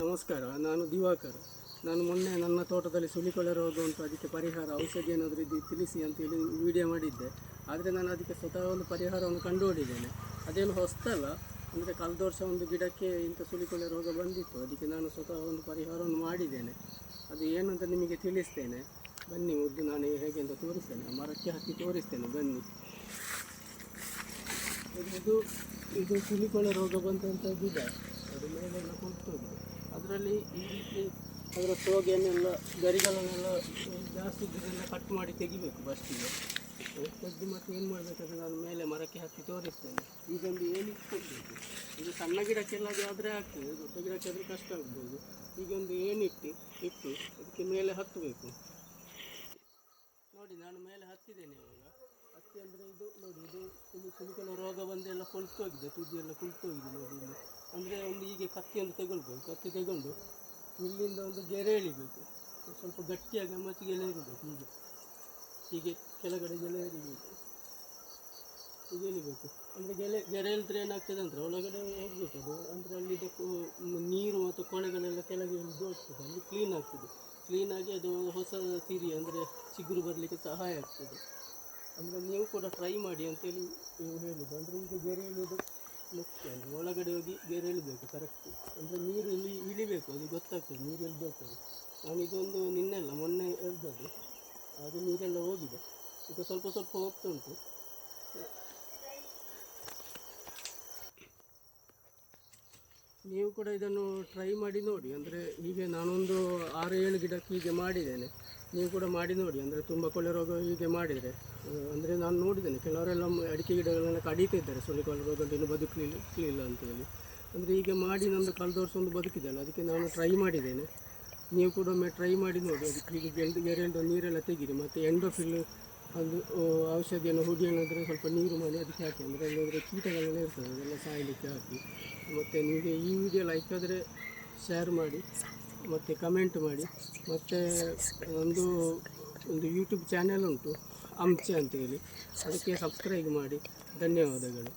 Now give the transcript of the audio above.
ನಮಸ್ಕಾರ, ನಾನು ದಿವಾಕರ್. ನಾನು ಮೊನ್ನೆ ನನ್ನ ತೋಟದಲ್ಲಿ ಸುಲಿಕೊಳೆ ರೋಗ ಉಂಟು ಅದಕ್ಕೆ ಪರಿಹಾರ ಔಷಧಿ ಏನಾದರೂ ಇದು ತಿಳಿಸಿ ಅಂತೇಳಿ ವಿಡಿಯೋ ಮಾಡಿದ್ದೆ. ಆದರೆ ನಾನು ಅದಕ್ಕೆ ಸ್ವತಃ ಒಂದು ಪರಿಹಾರವನ್ನು ಕಂಡುಹಿಡಿದ್ದೇನೆ ಅದೇನು ಹೊಸ್ತಲ್ಲ, ಅಂದರೆ ಕಳೆದ ವರ್ಷ ಒಂದು ಗಿಡಕ್ಕೆ ಇಂಥ ಸುಲಿಕೊಳೆ ರೋಗ ಬಂದಿತ್ತು. ಅದಕ್ಕೆ ನಾನು ಸ್ವತಃ ಒಂದು ಪರಿಹಾರವನ್ನು ಮಾಡಿದ್ದೇನೆ. ಅದು ಏನು ಅಂತ ನಿಮಗೆ ತಿಳಿಸ್ತೇನೆ. ಬನ್ನಿ ಮುದ್ದು ನಾನು ಹೇಗೆ ಅಂತ ತೋರಿಸ್ತೇನೆ. ಮರಕ್ಕೆ ಹತ್ತಿ ತೋರಿಸ್ತೇನೆ, ಬನ್ನಿ. ಇದು ಇದು ಸುಲಿಕೊಳ್ಳೆ ರೋಗ ಬಂದಂಥ ಗಿಡ ಅದು ಮೇಲೆಲ್ಲ ಕುಳಿತೋಗಿದೆ ಅದರಲ್ಲಿ ಈ ರೀತಿ ಅದರ ಸೋಗೆಯನ್ನೆಲ್ಲ ಗರಿಗಳನ್ನೆಲ್ಲ ಜಾಸ್ತಿ ಇದ್ದರೆಲ್ಲ ಕಟ್ ಮಾಡಿ ತೆಗಿಬೇಕು ಫಸ್ಟಿಗೆ ತೆಗೆದು ಮತ್ತೆ ಏನು ಮಾಡಬೇಕಾದ್ರೆ ನಾನು ಮೇಲೆ ಮರಕ್ಕೆ ಹತ್ತಿ ತೋರಿಸ್ತೇನೆ. ಈಗೊಂದು ಏನು ಕೊಡಬೇಕು ಇದು ಸಣ್ಣ ಗಿಡಕ್ಕೆಲ್ಲ ಆದರೆ ಆಗ್ತದೆ ದೊಡ್ಡ ಆದರೆ ಕಷ್ಟ ಆಗ್ಬೋದು. ಈಗೊಂದು ಏನಿಟ್ಟು ಇಟ್ಟು ಅದಕ್ಕೆ ಮೇಲೆ ಹತ್ತಬೇಕು. ನೋಡಿ, ನಾನು ಮೇಲೆ ಹತ್ತಿದ್ದೇನೆ ಇವಾಗ. ಹತ್ತಿ ಅಂದರೆ ಇದು, ನೋಡಿ, ಇದು ಇಲ್ಲಿ ರೋಗ ಬಂದೆಲ್ಲ ಕುಳಿತೋಗಿದೆ, ತುದಿಯೆಲ್ಲ ಕುಳಿತೋಗಿದೆ ನೋಡಿ ಇಲ್ಲಿ. ಅಂದರೆ ಒಂದು ಹೀಗೆ ಕತ್ತಿಯನ್ನು ತಗೊಳ್ಬೇಕು ಕತ್ತಿ ತಗೊಂಡು ಇಲ್ಲಿಂದ ಒಂದು ಗೆರೆ ಎಳಿಬೇಕು. ಸ್ವಲ್ಪ ಗಟ್ಟಿಯಾಗಿ ಮಚ್ಚಿಗೆ ಎಲೆ ಇರಬೇಕು ಹೀಗೆ. ಹೀಗೆ ಕೆಳಗಡೆ ಗೆಲೆ ಎಳಿಬೇಕು. ಹೀಗೆ ಎಳಿಬೇಕು. ಅಂದರೆ ಗೆಲೆ ಗೆರೆ ಎಳೆದ್ರೆ ಏನಾಗ್ತದೆ ಅಂದರೆ ಒಳಗಡೆ ಹೋಗ್ಬೇಕು ಅದು ಅಂದರೆ ಅಲ್ಲಿ ನೀರು ಮತ್ತು ಕೊಳೆಗಳೆಲ್ಲ ಕೆಳಗೆ ಇಳಿದು ಹೋಗ್ತದೆ. ಅಲ್ಲಿ ಕ್ಲೀನ್ ಆಗ್ತದೆ. ಕ್ಲೀನಾಗಿ ಅದು ಹೊಸ ಸಿರಿ ಅಂದರೆ ಚಿಗುರು ಬರಲಿಕ್ಕೆ ಸಹಾಯ ಆಗ್ತದೆ. ಅಂದರೆ ನೀವು ಕೂಡ ಟ್ರೈ ಮಾಡಿ ಅಂತೇಳಿ ನೀವು ಹೇಳೋದು ಅಂದರೆ ಈಗ ಗೆರೆ ಇಳಿಯೋದು ಮುಖ್ಯ ಅಂದರೆ ಒಳಗಡೆ ಹೋಗಿ ಗೆರೆ ಇಳಿಬೇಕು ಕರೆಕ್ಟ್ ಅಂದರೆ ನೀರು ಇಳಿ ಇಳಿಬೇಕು, ಅದು ಗೊತ್ತಾಗ್ತದೆ, ನೀರು ಇಳಿಬೇಕಾದ್ರೆ. ನಾನು ಇದೊಂದು ನಿನ್ನೆಲ್ಲ, ಮೊನ್ನೆ ಎಳ್ದದ್ದು, ಅದು ನೀರೆಲ್ಲ ಹೋಗಿದೆ. ಈಗ ಸ್ವಲ್ಪ ಸ್ವಲ್ಪ ಹೋಗ್ತಾ ಉಂಟು. ನೀವು ಕೂಡ ಇದನ್ನು ಟ್ರೈ ಮಾಡಿ ನೋಡಿ. ಅಂದರೆ ಹೀಗೆ ನಾನೊಂದು ಆರು ಏಳು ಗಿಡಕ್ಕೆ ಹೀಗೆ ಮಾಡಿದ್ದೇನೆ. ನೀವು ಕೂಡ ಮಾಡಿ ನೋಡಿ. ಅಂದರೆ ತುಂಬ ಕೊಳೆ ರೋಗ ಹೀಗೆ ಮಾಡಿದರೆ. ಅಂದರೆ ನಾನು ನೋಡಿದ್ದೇನೆ, ಕೆಲವರೆಲ್ಲ ಅಡಿಕೆ ಗಿಡಗಳನ್ನು ಕಡಿತಿದ್ದಾರೆ ಸೊಳ್ಳೆ ಕೊಳೆ ರೋಗ ಬದುಕಲಿಲ್ಲ ಅಂತ ಅಂತೇಳಿ ಅಂದರೆ ಈಗ ಮಾಡಿ ನಮ್ಮದು ಕಳೆದ ವರ್ಷ ಒಂದು ಬದುಕಿದೆಯಲ್ಲ ಅದಕ್ಕೆ ನಾನು ಟ್ರೈ ಮಾಡಿದ್ದೇನೆ. ನೀವು ಕೂಡ ಒಮ್ಮೆ ಟ್ರೈ ಮಾಡಿ ನೋಡಿ, ಅದಕ್ಕೆ ಈಗ ಗೆಲ್ದು ಗೆರೆಲ್ದು ನೀರೆಲ್ಲ ತೆಗೀರಿ, ಮತ್ತು ಎಂಡೋಫಿಲ್ ಅದು ಔಷಧಿಯನ್ನು ಹುಡಿ ಏನಾದರೆ ಸ್ವಲ್ಪ ನೀರು ಮಾಡಿ ಅದಕ್ಕೆ ಹಾಕಿ, ಅಂದರೆ ಅಲ್ಲಿಂದರೆ ಕೀಟಗಳೆಲ್ಲ ಇರ್ತದೆ, ಅದೆಲ್ಲ ಸಾಯಲಿಕ್ಕೆ ಹಾಕಿ. ಮತ್ತು ನಿಮಗೆ ಈ ವಿಡಿಯೋ ಲೈಕ್ ಆದರೆ ಶೇರ್ ಮಾಡಿ, ಮತ್ತು ಕಮೆಂಟ್ ಮಾಡಿ, ಮತ್ತು ಒಂದು ಒಂದು ಯೂಟ್ಯೂಬ್ ಚಾನೆಲ್ ಉಂಟು ಅಂಚೆ ಅಂತೇಳಿ ಅದಕ್ಕೆ ಸಬ್ಸ್ಕ್ರೈಬ್ ಮಾಡಿ. ಧನ್ಯವಾದಗಳು.